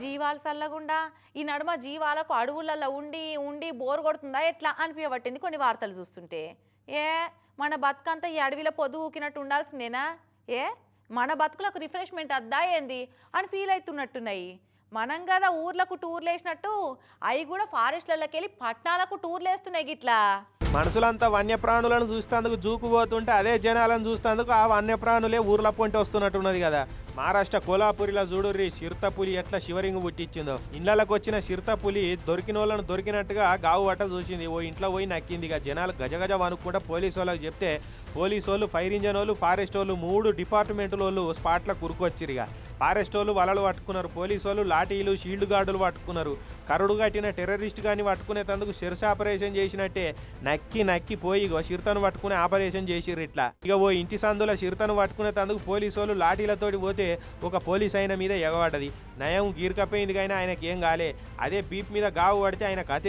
జీవాలు చల్లగుండా ఈ నడుమ జీవాలకు అడవులలో ఉండి ఉండి బోర్ కొడుతుందా ఎట్లా అనిపించబట్టింది కొన్ని వార్తలు చూస్తుంటే. ఏ? మన బతుకంతా ఈ అడవిలో పొద్దు ఊకినట్టు ఉండాల్సిందేనా? ఏ? మన బతుకులకు రిఫ్రెష్మెంట్ అద్దా ఏంది? అని ఫీల్ అవుతున్నట్టున్నాయి మనం కదా ఊర్లకు టూర్లు వేసినట్టు అవి కూడా ఫారెస్ట్లలోకి వెళ్ళి పట్టణాలకు టూర్లు వేస్తున్నాయి గిట్లా. మనుషులంతా వన్యప్రాణులను చూస్తేందుకు జూకు పోతుంటే అదే జనాలను చూస్తేందుకు ఆ వన్యప్రాణులే ఊర్ల పొంటి వస్తున్నట్టున్నది కదా. మహారాష్ట్ర కోలాపురిలో చూడుర్రి చిరుత పులి ఎట్లా శివరింగ్ పుట్టించిందో ఇండ్లకు వచ్చిన చిరుత పులి దొరికిన వాళ్ళను దొరికినట్టుగా గావు పట్ట చూసింది. ఓ ఇంట్లో పోయి నక్కింది. ఇక జనాలు గజగజ వనుక్కుంటా పోలీసు వాళ్ళకి చెప్తే పోలీసు వాళ్ళు ఫైర్ ఇంజన్ వాళ్ళు ఫారెస్ట్ వాళ్ళు మూడు డిపార్ట్మెంట్ వాళ్ళు స్పాట్లో కురుకొచ్చిరిగా ఇక. ఫారెస్ట్ వాళ్ళు వలలు పట్టుకున్నారు పోలీసు వాళ్ళు లాఠీలు షీల్డ్ గార్డులు పట్టుకున్నారు. కరుడు కట్టిన టెర్రరిస్ట్ పట్టుకునే తందుకు శిరస ఆపరేషన్ చేసినట్టే నక్కి నక్కి పోయి ఇగో చిరుతను పట్టుకునే ఆపరేషన్ చేసిర్రు ఇట్లా. ఇక ఓ ఇంటి సందులో చిరుతను పట్టుకునేందుకు పోలీసు వాళ్ళు లాఠీలతోటి పోతే ఒక పోలీస్ ఆయన మీద ఎగబడ్డది. నయం గీరకపోయింది కానీ ఆయనకి ఏం కాలే. అదే బీప్ మీద గావు పడితే ఆయన కథ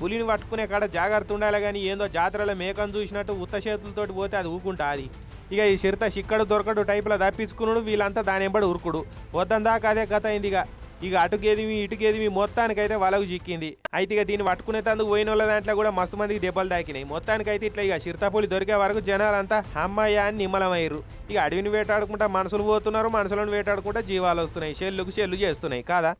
పులిని పట్టుకునే కాడ జాగ్రత్త ఉండాలి కానీ ఏందో జాతరలో మేకను చూసినట్టు ఉత్త చేతులతోటి పోతే అది ఊకుంటా అది ఇక ఈ చిరుత చిక్కడు దొరకడు టైపులో తప్పించుకున్నాడు వీళ్ళంతా దాని ఎంబడి ఉరుకుడు. వద్దందాక దాకా అదే కథ అయింది ఇక. ఇక అటుకేదిమి ఇటుకేదిమి మొత్తానికైతే వలకు చిక్కింది. అయితే ఇక దీన్ని పట్టుకునేందుకు పోయిన వాళ్ళ దాంట్లో కూడా మస్తు మందికి దెబ్బలు తాకినాయి. మొత్తానికైతే ఇట్లా ఇక చిరుతపులి దొరికే వరకు జనాలంతా అమ్మయ్య అని నిమ్మలమయ్యారు. ఇక అడవిని వేటాడుకుంటా మనుషులు పోతున్నారు మనుషులను వేటాడుకుంటా జీవాలు వస్తున్నాయి. చెల్లుకు చెల్లు చేస్తున్నాయి. కాదా?